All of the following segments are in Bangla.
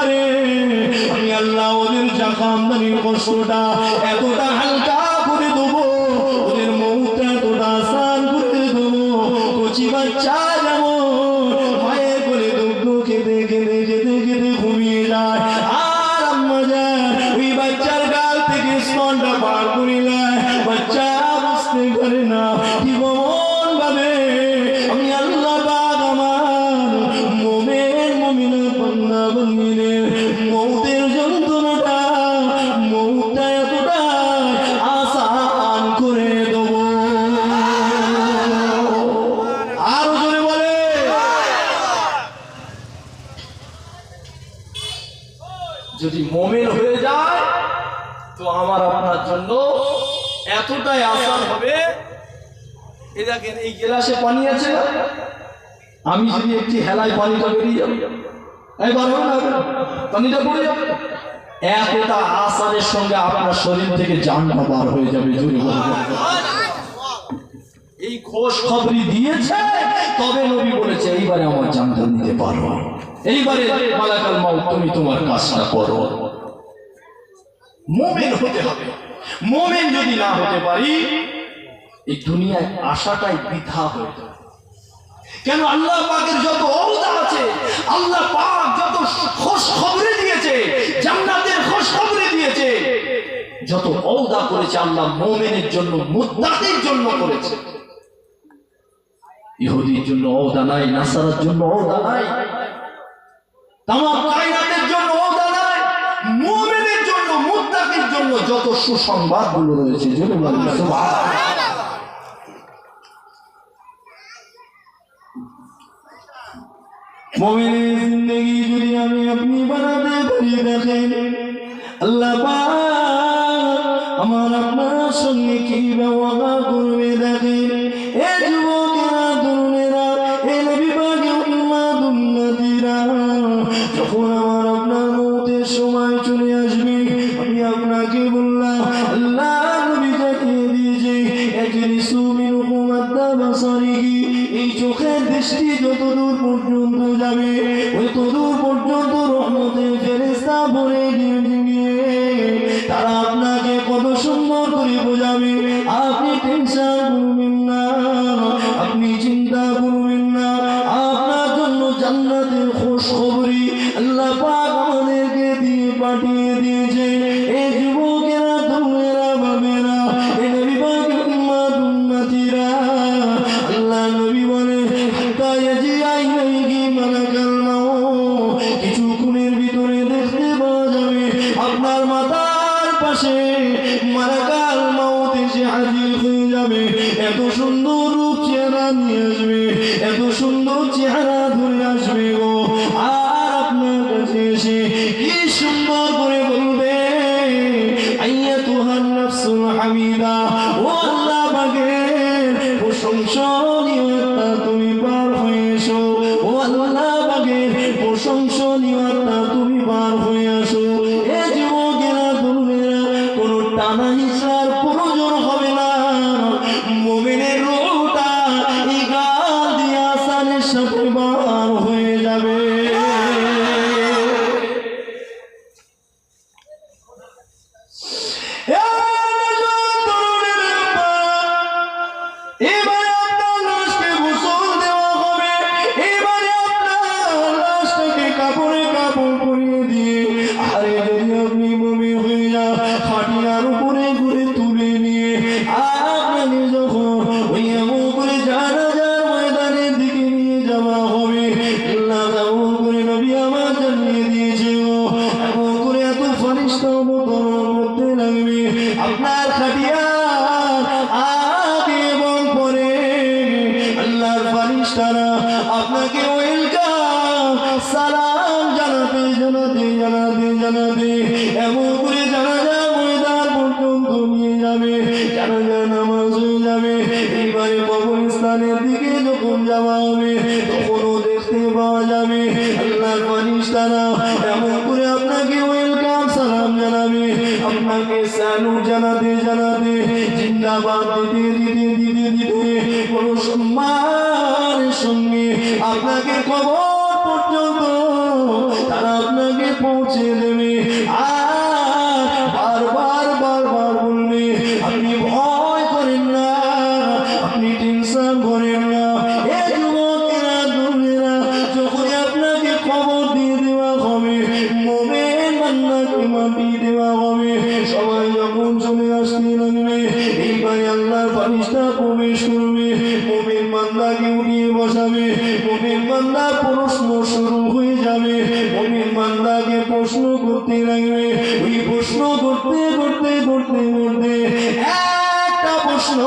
পারে। আমি আল্লাহ ওদের জাকামদানির কষ্টটা এতটা যদি মোমেন হয়ে যায়, তো আমার আপনার জন্য এতটাই আসান হবে। এ দেখেন, এই গেলাসে পানি আছে আমি যদি একটি হেলায় পানিটা বেরিয়ে যাবে একবার হবে না? পানিটা পড়ে যাবে। এতটা আসানের সঙ্গে আপনার শরীর থেকে জানটা বার হয়ে যাবে এই খোঁজ খবরি দিয়েছে, তবে নবী বলেছে, এইবারে আমার জানটা নিতে পারো। এইবারে মালাকাল মাও তুমি তোমার কাজটা করো। মোমেন হতে হবে। মোমেন যদি না হতে পারি, এই দুনিয়ায় আশাটাই বৃথা হয়ে যাবে। কেন আল্লাহ পাকের যত অবদা আছে, আল্লাহ পাক যত খোঁজ খবরে দিয়েছে, জান্নাতের খোঁজ খবরে দিয়েছে, যত অবদা করেছে আল্লাহ মোমেনের জন্য মুদ্দাতের জন্য করেছে। ইহুদির জন্য অবদা নাই, নাসারার জন্য অবদা নাই। তামাম কায়নাতের জন্য জন্য যত রয়েছে জিন্দগি যদি আমি আপনি বানাতে পারি, দেখেন, আল্লাহ আমার আপনার সঙ্গে কি ব্যবহার করবে, দেখেন। আপনাকে বললাম আল্লাহ নবী জানিয়ে দিয়েছে একজন সুমিন হুকুমাত্তা বাসারিহি। এই চোখের দৃষ্টি যতদূর পর্যন্ত যাবে, ওই তদূর পর্যন্ত এসে হাজির হয়ে যাবে এত সুন্দর চেহারা নিয়ে আসবে এত সুন্দর চেহারা এবারে দিকে যখন যাওয়া হবে তখনও দেখতে পাওয়া যাবে। আল্লাহর ফারিস্তারা এমন করে আপনাকে ওয়েলকাম, সালাম জানাবে। আপনাকে স্যালুট জানাতে জানাতে, জিন্দাবাদ দিতে দিতে দিতে দিতে, কোন সম্মানের সঙ্গে আপনাকে খবর বসাবে মান্দা প্রশ্ন শুরু হয়ে যাবে। মনির মান্দাকে প্রশ্ন করতে লাগবে। ওই প্রশ্ন করতে করতে করতে করতে একটা প্রশ্ন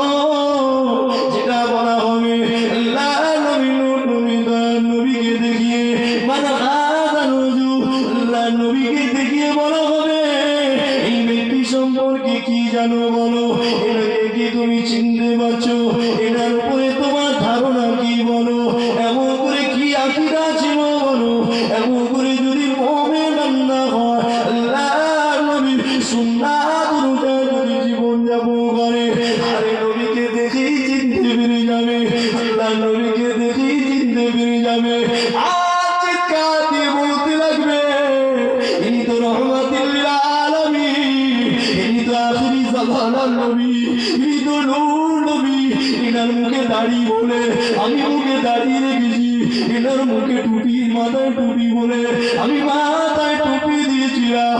দাড়ি বলে, আমি মুখে দাঁড়িয়ে রেখেছি। এনার মুখে টুপি মাথায় টুপি বলে, আমি মাথায় টুপি দিয়েছিলাম।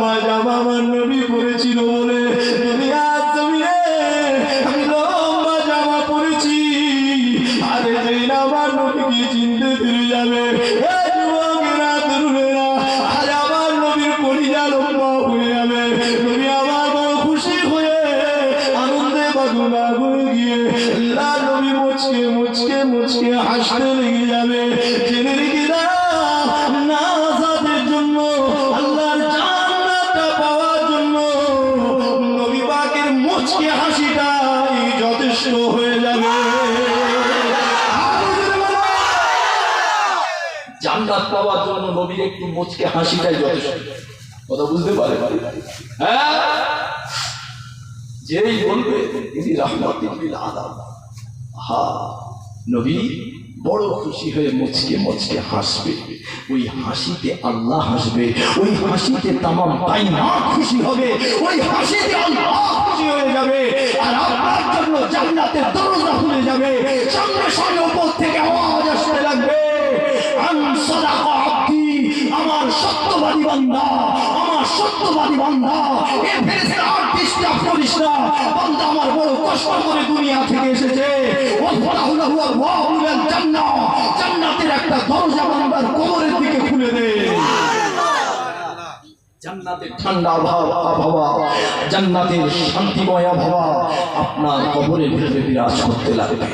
মা জামা নবী নবীর একটু মুচকে হাসিটাই যথেষ্ট। কথা বুঝতে পারে হ্যাঁ? যেই বলবে, তিনি হা নবী বড় খুশি হয়ে মুচকে মুচকে হাসবে। ওই হাসিতে আল্লাহ হাসবে, ওই হাসিতে তামাম তাই না খুশি হবে, ওই হাসিতে খুশি হয়ে যাবে। আর আপনার জন্য জান্নাতের দরজা খুলে যাবে। সঙ্গে সঙ্গে উপর থেকে আওয়াজ আসতে লাগবে। আন সাদাকা সত্যবাদী বান্দা আমার সত্যবাদী বান্দা এ ফেরেশতা, আর বান্দা আমার বড় কষ্ট করে দুনিয়া থেকে এসেছে। ওয়াফরাহু লাহু আবওয়াবুল জান্নাহ। জান্নাতের একটা দরজা কোমরের দিকে খুলে দে। জান্নাতের ঠান্ডা আবহাওয়া আবহাওয়া। জান্নাতের শান্তিময় আবহাওয়া আপনার কবরের ভিতরে বিরাজ করতে লাগবে।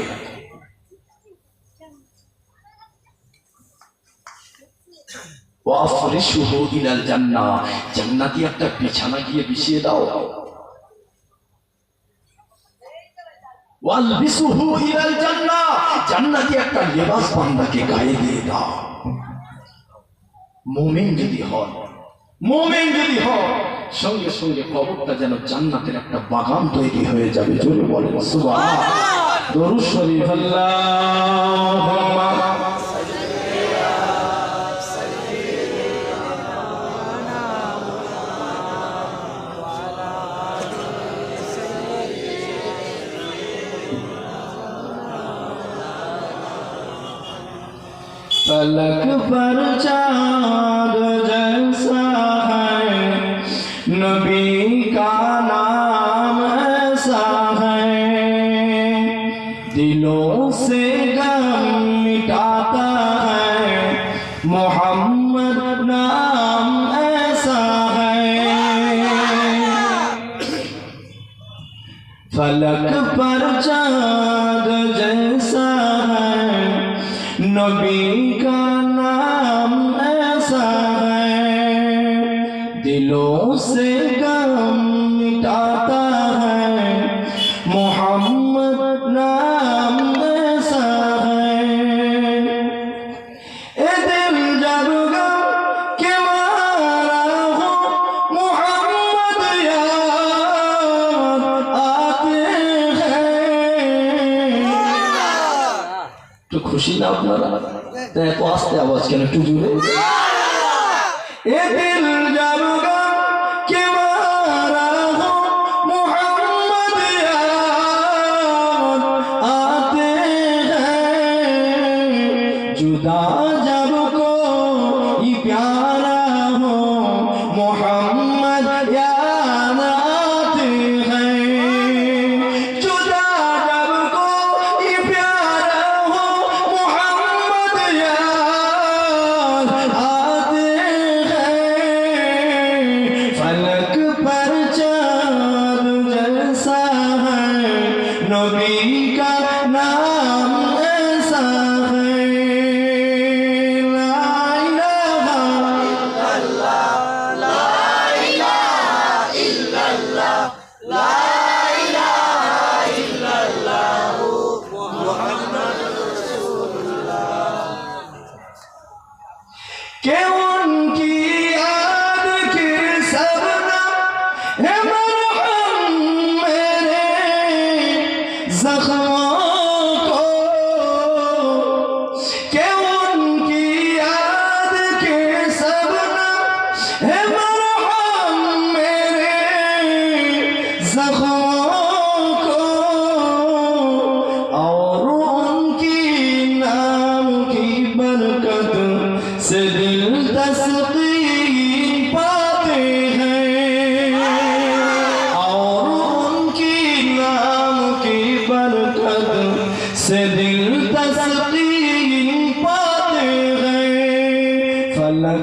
ইলাল জান্নাহ। জান্নাতি একটা বিছানা গিয়ে বিছিয়ে দাও। ওয়ালবিসুহু ইলাল জান্নাহ। জান্নাতি একটা লেবাস বান্দাকে গায়ে দিয়ে দাও। মুমিন যদি হয় মুমিন যদি হয় সঙ্গে সঙ্গে কবরটা যেন জান্নাতের একটা বাগান তৈরি হয়ে যাবে। জোরে বলেন, সুবহানাল্লাহ। দরুদ শরীফ আল্লাহুম্মা पलक पर चाँद जैसा है। नबी का नाम ऐसा है। दिलों से गम मिटाता है। मोहम्मद नाम ऐसा है। फलक पर चाँद जैसा নবী আওয়াজ কেন একটু জুড়ে ए Get one!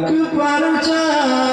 कृपा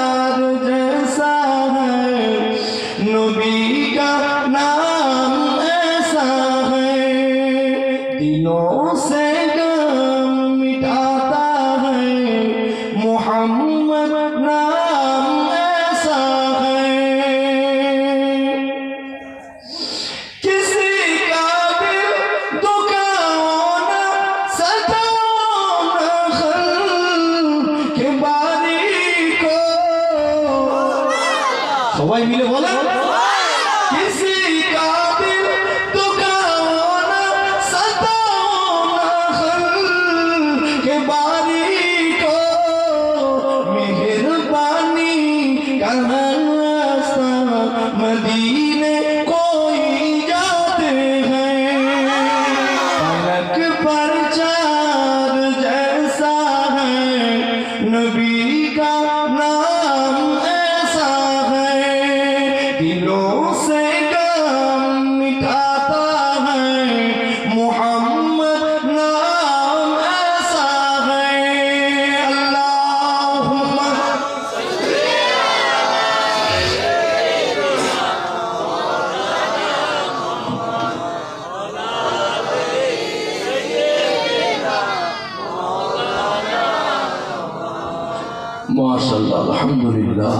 মাশাল্লাহ আলহামদুলিল্লাহ।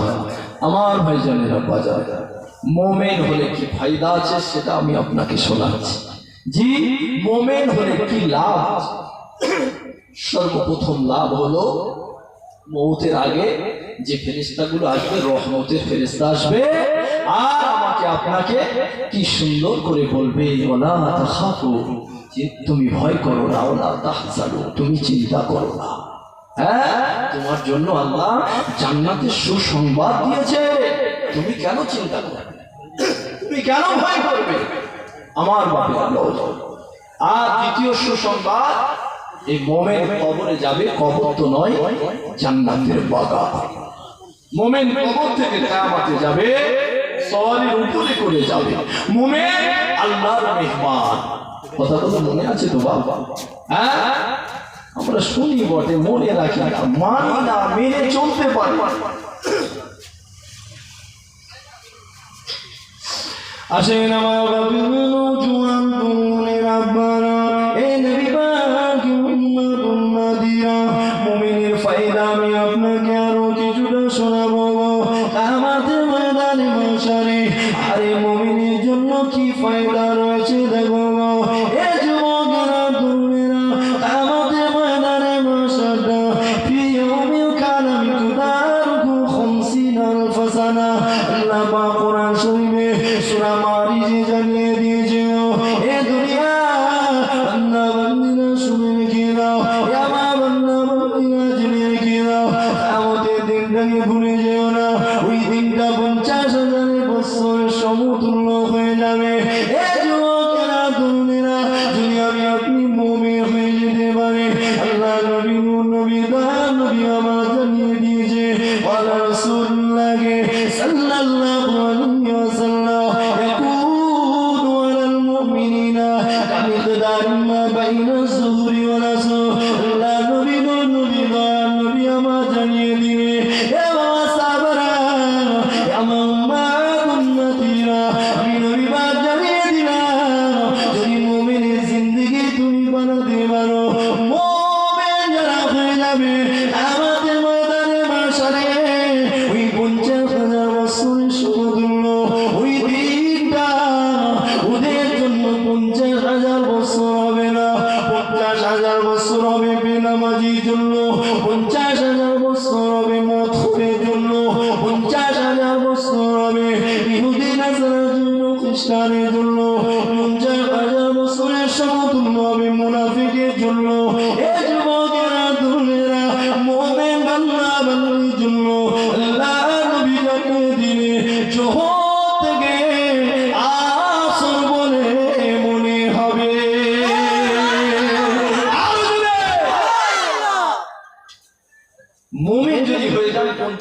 আমার ভাইজানেরা বাজার, মোমেন হলে কি ফায়দা আছে সেটা আমি আপনাকে শোনাচ্ছি। জি, মোমেন হলে কি লাভ সর্বপ্রথম লাভ হলো মৌতের আগে যে ফেরিস্তাগুলো আসবে, রহমতের ফেরিস্তা আসবে, আর আমাকে আপনাকে কি সুন্দর করে বলবে ওলা তুমি ভয় করো না ওলা তাহজানু, তুমি চিন্তা করো না। তোমার জন্য আল্লাহ জান্নাতের সুসংবাদ দিয়েছে। তুমি কেন চিন্তা করবে? তুমি কেন ভয় করবে? আমার বাপে আর দ্বিতীয় সুসংবাদ, এই মোমেন কবরে যাবে, কবর তো নয়, জান্নাতের বাগান। মোমেন কবর থেকে কেয়ামতে যাবে, সওয়ালের উপরে করে যাবে। মোমেন আল্লাহর মেহমান। কথা কথা মনে আছে তো বাবা হ্যাঁ? আমরা শুনি বটে, মনে রাখি না, মানি না, মেনে চলতে পারি। আসেন আমার বাবু জুয়ান আল্লাহ পাক কোরআন শরীফে সূরা মারিজে জানিয়ে দিয়েছে এ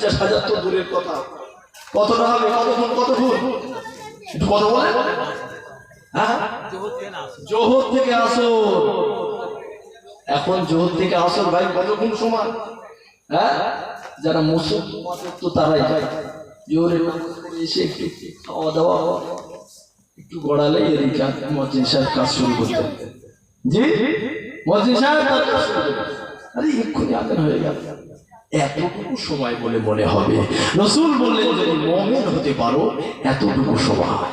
পঞ্চাশ হাজার তো দূরের কথা। কতটা হবে? কত ফুল কত ফুট? কত বলে হ্যাঁ? জোহর থেকে আসো এখন জোহর থেকে আসর ভাই কতক্ষণ সময়? হ্যাঁ? যারা মুসুক তো তারাই ভাই। জোহরে এসে একটু খাওয়া দাওয়া একটু গড়ালে এর মজি সাহেব কাজ শুরু করতে জি? মজি সাহেব কাজ শুরু করতে আরে এক্ষুনি আদান হয়ে গেল। এতটুকু সময় বলে মনে হবে। রসুল বললেন, যদি মমিন হতে পারো, এতটুকু সময়।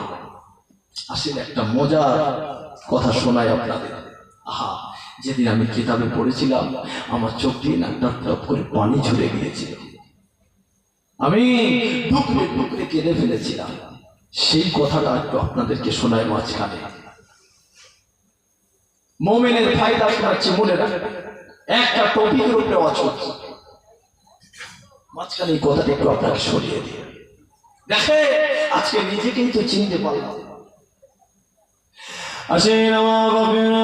আসেন একটা মজার কথা শোনায় আপনাদের। আহা, যেদিন আমি কিতাবে পড়েছিলাম, আমার চোখ দিয়ে নাকটা টপ করে পানি ঝরে গিয়েছিল। আমি টুকরে টুকরে কেঁদে ফেলেছিলাম। সেই কথাটা একটু আপনাদেরকে শোনায় মাঝখানে। মোমেনের ফায়দা শোনাচ্ছি মনে রাখবেন একটা টপিকের উপরে অচল। মাঝখানে এই কথাটি একটু আপনাকে সরিয়ে দিয়ে দেখে আজকে নিজে কিন্তু চিনতে পারলাম। আসেন আমার বাপেরা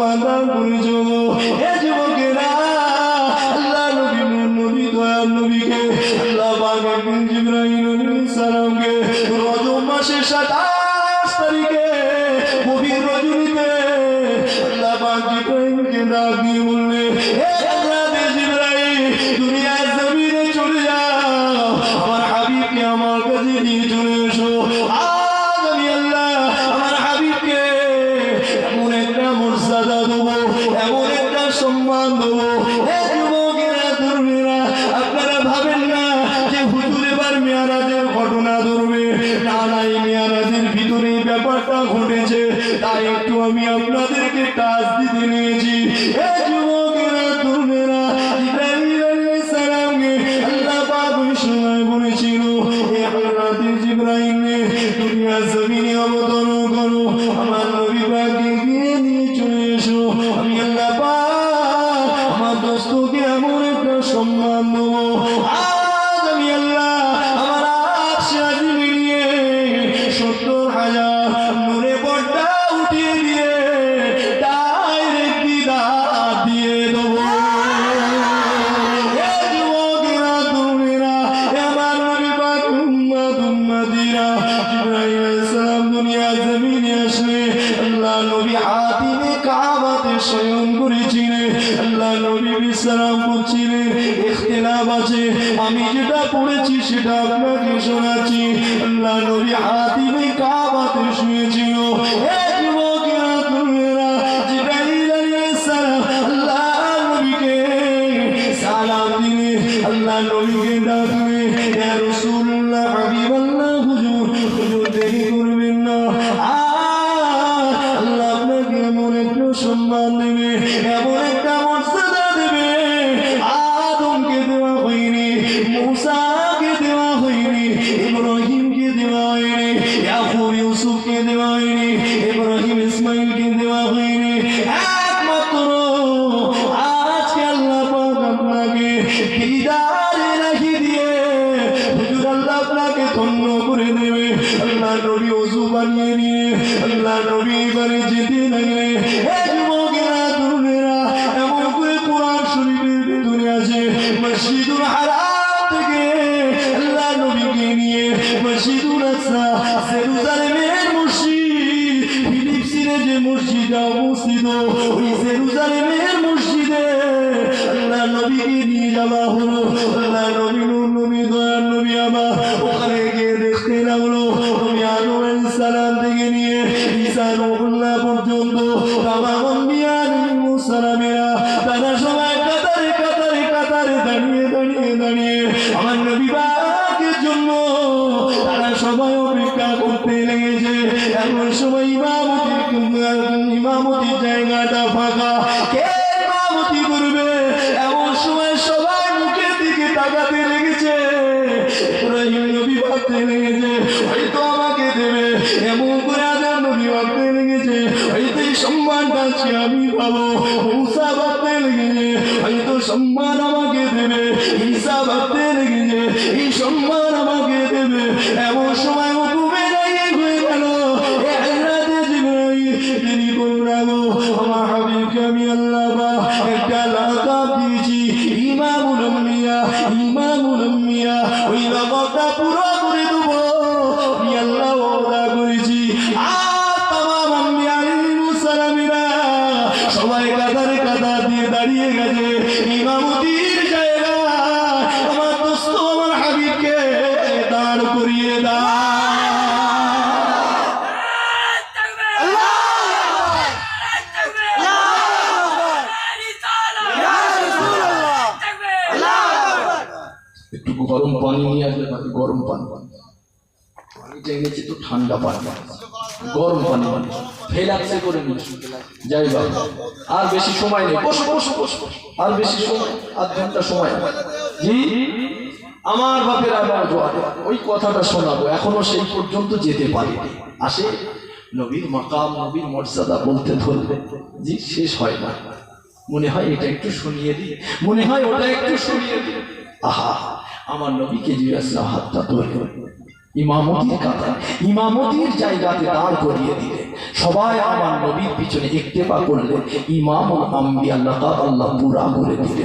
엄마 나 부르죠 Ali Dineji. Hey! নবী বিশ্রাম মসজিদের ইখতিলাফ আছে। আমি যেটা পড়েছি সেটা আপনাকে শোনাচ্ছি। আল্লাহ নবী হাতিমে কাবাতে শুয়েছিল। হে আমার জন্য তারা সবাই অপেক্ষা করতে লেগেছে। এমন সময় বা আমরা পুরো ঠান্ডা পানি, গরম পানি ফেলাক্সে করে যাই বাবু আর বেশি সময় নেই। বসো বসো বসো আর বেশি সময়, আধ ঘণ্টা সময় জি? আমার বাপের আমার ওই কথাটা শোনাবো। এখনও সেই পর্যন্ত যেতে পারি আসে, নবীর মাকাম, নবীর মর্যাদা বলতে ধরবে। জি, শেষ হয় না। মনে হয় এটা একটু শুনিয়ে দিই। মনে হয় ওটা একটু শুনিয়ে দিই। আহা, আমার নবীকে জিজ্ঞাসা হাতটা ধরবে ইমামতির জায়গাতে দাঁড় করিয়ে দিলে। সবাই আমার নবীর পিছনে একটে পা করলে ইমাম আল্লাহ পুরা করে দিলে।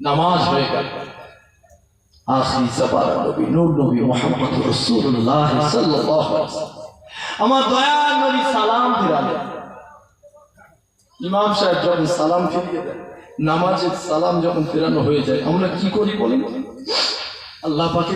নামাজ হয়ে গেল। নবী আমার সালাম ইমাম সাহেব সালাম ফিরিয়ে নামাজের সালাম যখন ফেরানো হয়ে যায় আমরা কি করি বলি আল্লাহ পাকে